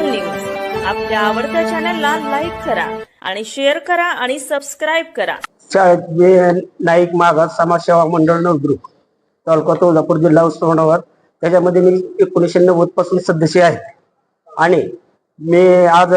Local news आपल्या आवडत्या चॅनलला लाईक करा आणि शेअर करा आणि सबस्क्राईब करा. शाळेत नाईक मागास समाजसेवा मंडळ नवदुर्ग तालुका तुळजापूर जिल्हा उस्मानाबाद. त्याच्यामध्ये मी एकोणीसशे नव्वदपासून सदस्य आहे आणि मी आज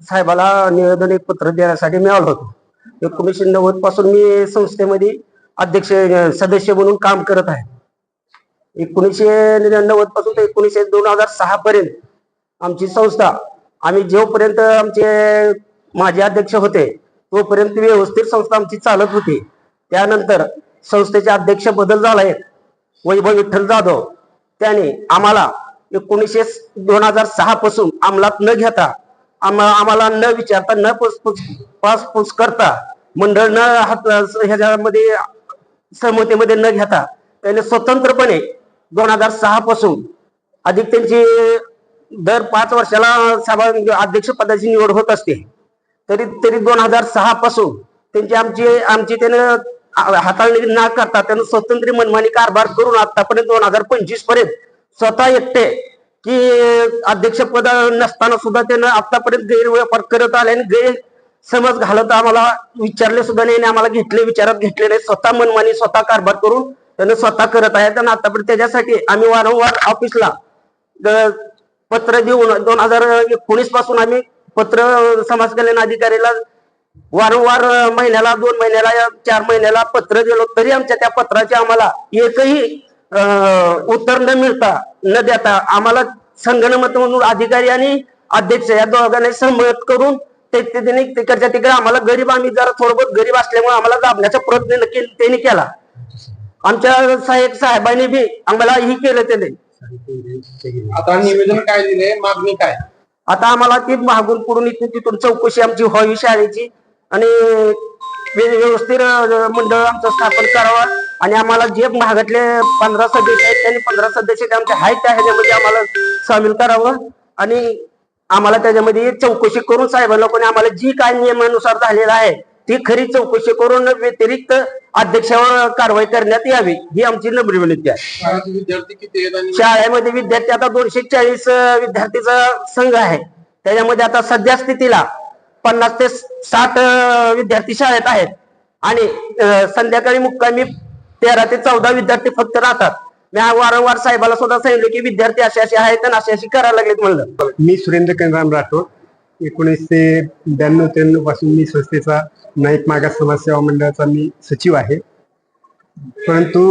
साहेबाला निवेदन एक पत्र देण्यासाठी मी आलो होतो. एकोणीसशे नव्वदपासून मी संस्थेमध्ये अध्यक्ष सदस्य म्हणून काम करत आहे. एकोणीसशे नव्वदपासून ते एकोणीसशे दोन हजार सहा पर्यंत आमची संस्था. आम्ही जोपर्यंत आमचे माजी अध्यक्ष होते तोपर्यंत व्यवस्थित संस्था आमची चालत होती. त्यानंतर संस्थेचे अध्यक्ष बदल झालाय. वैभव विठ्ठल जाधव त्याने आम्हाला एकोणीसशे दोन हजार सहा पासून अंमलात न घेता आम्हाला न विचारता न पुसपुस पासपूस करता मंडळ न ह्याच्यामध्ये सहमतीमध्ये न घेता त्याने स्वतंत्रपणे दोन हजार सहा पासून अधिक त्यांची दर पाच वर्षाला सभा अध्यक्ष पदाची निवड होत असते. तरी तरी दोन हजार सहा पासून त्यांची आमची आमची त्यानं हाताळणी न करता त्यानं स्वतंत्र मनमानी कारभार करून आतापर्यंत दोन हजार पंचवीसपर्यंत स्वतः एकटे की अध्यक्षपद नसताना सुद्धा त्यानं आतापर्यंत गैरव्यापार करत आले आणि गैर समज घालत आम्हाला विचारले सुद्धा नाही आणि आम्हाला घेतले विचारात घेतले नाही. स्वतः मनमानी स्वतः कारभार करून त्यानं स्वतः करत आहे आणि आतापर्यंत त्याच्यासाठी आम्ही वारंवार ऑफिसला ग- पत्र देऊन दोन हजार एकोणीसपासून आम्ही पत्र समाज कल्याण अधिकारीला वारंवार महिन्याला दोन महिन्याला या चार महिन्याला पत्र दिलो. तरी आमच्या त्या पत्राचे आम्हाला एकही उत्तर न मिळता न देता आम्हाला संगणमत म्हणून अधिकारी आणि अध्यक्ष या दोघांनी सहमत करून ते त्यांनी तिकडच्या तिकडे आम्हाला गरीब आम्ही जरा थोडं बहुत गरीब असल्यामुळे आम्हाला दाबण्याचा प्रयत्न त्यांनी केला. आमच्या साहेब साहेबांनी बी आम्हाला ही केलं त्याने. आता निवेदन काय दिले? मागणी काय? आता आम्हाला ती मागून पुढून इथून तिथून चौकशी आमची व्हावी शाळेची. आणि व्यवस्थित मंडळ आमचं स्थापन करावं. आणि आम्हाला जे महागातले पंधरा सदस्य आहेत त्यांनी पंधरा सदस्य आमचे आहेत त्या ह्याच्यामध्ये आम्हाला सामील करावं. आणि आम्हाला त्याच्यामध्ये चौकशी करून साहेब लोकांनी आम्हाला जी काय नियमानुसार झालेलं आहे ती खरी चौकशी करून व्यतिरिक्त अध्यक्षावर कारवाई करण्यात यावी ही आमची नम्र विनंती आहे. शाळेचे विद्यार्थी किती आहेत आणि शाळेमध्ये विद्यार्थी आता दोनशे चाळीस विद्यार्थीचा संघ आहे. त्याच्यामध्ये आता सध्या स्थितीला पन्नास ते साठ विद्यार्थी शाळेत आहेत. आणि संध्याकाळी मुक्कामी तेरा ते चौदा विद्यार्थी फक्त राहतात. मी हा वारंवार साहेबाला सुद्धा सांगितलं की विद्यार्थी असे असे आहेत आणि असे असे करायला लागलेत म्हणलं. मी सुरेंद्र कनराम राठोड एकोणीसशे ब्याण्णव त्र्याण्णवपासून मी संस्थेचा नाईक मागास समाजसेवा मंडळाचा मी सचिव आहे. परंतु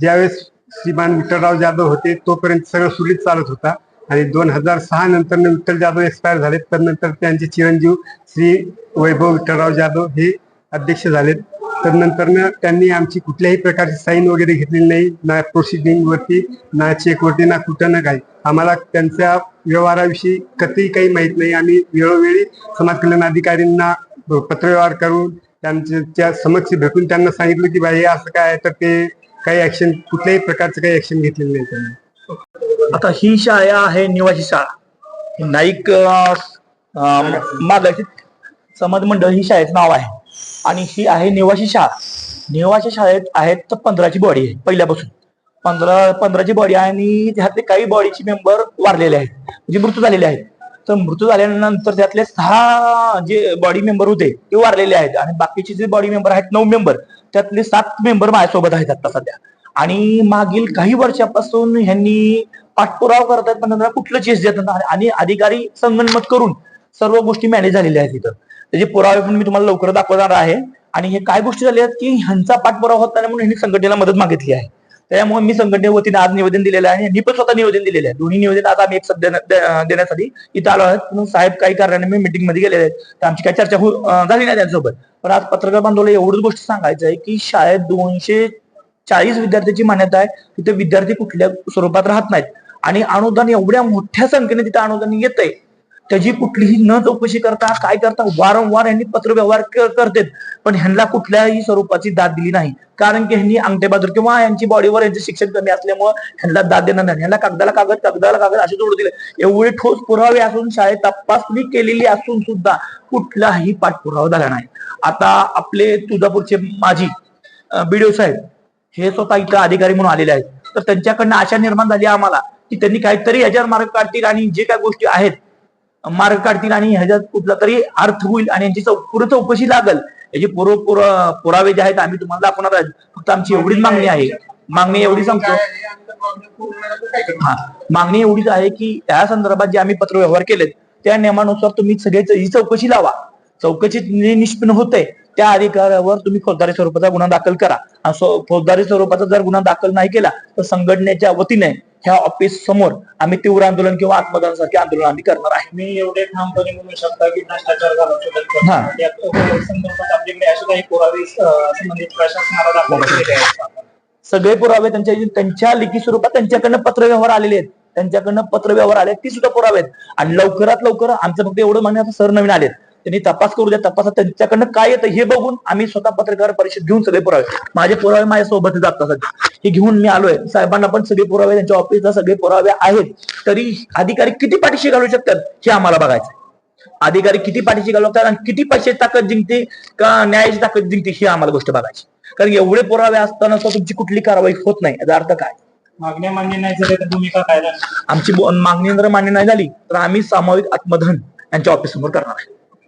ज्यावेळेस श्रीमान विठ्ठलराव जाधव होते तोपर्यंत सगळं सुरळीत चालत होता. आणि दोन हजार सहा नंतर विठ्ठल जाधव एक्सपायर झाले तर नंतर त्यांचे चिरंजीव श्री वैभव विठ्ठलराव जाधव हे अध्यक्ष झालेत. तर नंतर त्यांनी आमची कुठल्याही प्रकारची साईन वगैरे घेतलेली नाही. ना प्रोसिडिंग वरती ना चेक वरती ना कुठं ना काही. आम्हाला त्यांच्या व्यवहाराविषयी कधीही काही माहीत नाही. आम्ही वेळोवेळी समाज कल्याण अधिकारींना पत्रव्यवहार करून त्यांच्या समक्ष भेटून त्यांना सांगितलं की बाई असं काय आहे? तर ते काही ऍक्शन कुठल्याही प्रकारचं काही ऍक्शन घेतलेलं नाही त्यांनी. आता ही शाळा आहे निवासी शाळा. नाईक अं, समाज मंडळ ही शाळेचं नाव आहे. आणि ही आहे निवासी शाळा. निवासी शाळेत आहेत तर पंधराची बॉडी आहे पहिल्यापासून. पंधरा पंधराची बॉडी आहे आणि त्यातले काही बॉडीचे मेंबर वारलेले आहेत. म्हणजे मृत्यू झालेले आहेत. तर मृत्यू झाल्यानंतर त्यातले सहा जे बॉडी मेंबर होते ते वारलेले आहेत. आणि बाकीचे जे बॉडी मेंबर आहेत नऊ मेंबर त्यातले सात मेंबर माझ्यासोबत आहेत आता सध्या. आणि मागील काही वर्षापासून ह्यांनी पाठपुरावा करतात पण त्यांना कुठलं चेस देत आणि अधिकारी संगणमत करून सर्व गोष्टी मॅनेज झालेल्या आहेत तिथं त्याचे पुरावे पण मी तुम्हाला लवकर दाखवणार आहे. आणि हे काय गोष्टी झाल्या आहेत की ह्यांचा पाठपुरावा होत नाही म्हणून ह्यांनी संघटनेला मदत मागितली आहे. त्यामुळे मी संघटने वतीने आज निवेदन दिलेलं आहे. आणि मी पण स्वतः निवेदन दिलेलं आहे. दोन्ही निवेदन आज आम्ही एक सध्या देण्यासाठी इथं आलो आहोत. म्हणून साहेब काही कारणाने मी मिटिंगमध्ये गेलेले आहेत. तर आमची काही चर्चा हो- झाली नाही त्यांच्यासोबत. पण आज पत्रकार बांधवला एवढंच गोष्ट सांगायचं आहे की शाळेत दोनशे चाळीस विद्यार्थ्याची मान्यता आहे. तिथे विद्यार्थी कुठल्या स्वरूपात राहत नाहीत. आणि अनुदान एवढ्या मोठ्या संख्येने तिथे अनुदान येत आहे त्याची कुठलीही न चौकशी करता काय करता वारंवार यांनी पत्रव्यवहार करतात. पण ह्यांना कुठल्याही स्वरूपाची दाद दिली नाही. कारण की ह्यांनी अंगठेबाजूर किंवा यांची बॉडीवर यांचे शिक्षण कमी असल्यामुळे ह्यांना दाद देणार नाही. ह्यांना कागदाला कागद कागदाला कागद असे जोडू दिले. एवढे ठोस पुरावे असून शाळेत तपासणी केलेली असून सुद्धा कुठलाही पाठपुरावा झाला नाही. आता आपले तुळजापूरचे माजी बीडीओ साहेब हे स्वतः इथं अधिकारी म्हणून आलेले आहेत. तर त्यांच्याकडनं आशा निर्माण झाली आम्हाला की त्यांनी काहीतरी याच्यावर मार्ग काढतील आणि जे काय गोष्टी आहेत मार्ग काढतील आणि ह्याच्यात कुठला तरी अर्थ होईल आणि यांची चौ- पुढे चौकशी लागल. याचे पूर्व पुरावे जे आहेत आम्ही तुम्हाला दाखवणार आहोत. फक्त आमची एवढीच मागणी आहे. मागणी एवढी सांगतो. मागणी हा. मागणी एवढीच आहे की या संदर्भात जे आम्ही पत्र व्यवहार केलेत त्या नियमानुसार तुम्ही सगळे ही चौकशी लावा. चौकशीत जे निष्पन्न होते त्या अधिकारावर तुम्ही फौजदारी स्वरूपाचा गुन्हा दाखल करा. फौजदारी स्वरूपाचा जर गुन्हा दाखल नाही केला तर संघटनेच्या वतीने ह्या ऑफिस समोर आम्ही तीव्र आंदोलन किंवा आत्मदानासारखे आंदोलन आम्ही करणार आहे. मी एवढे ठामपणे म्हणू शकता की भ्रष्टाचार झाला शोधत हा. या संदर्भात आपल्याकडे असे काही पुरावे संबंधित प्रशासनाला सगळे पुरावे त्यांच्या त्यांच्या लिखी स्वरूपात त्यांच्याकडनं पत्र व्यवहार आलेले आहेत. त्यांच्याकडनं पत्र व्यवहार आले ती सुद्धा पुरावे आहेत. आणि लवकरात लवकर आमचं फक्त एवढं म्हणणं सर नवीन आलेत. त्यांनी तपास करू द्या तपासात त्यांच्याकडनं काय येतं हे बघून आम्ही स्वतः पत्रकार परिषद घेऊन सगळे पुरावे. माझे पुरावे माझ्या सोबत जातात सध्या. हे घेऊन मी आलोय. साहेबांना पण सगळे पुरावे त्यांच्या ऑफिसला सगळे पुरावे आहेत. तरी अधिकारी किती पाठीशी घालू शकतात हे आम्हाला बघायचं. अधिकारी किती पाठीशी घालवतात आणि किती पैसे ताकद जिंकते का न्यायाची ताकद जिंकते ही आम्हाला गोष्ट बघायची. कारण एवढे पुरावे असताना सुद्धा तुमची कुठली कारवाई होत नाही. याचा अर्थ काय? मागण्या मान्य नाही झाल्या तर भूमिका काय? आमची मागणी जर मान्य नाही झाली तर आम्ही सामूहिक आत्मधन यांच्या ऑफिस समोर करणार आहे.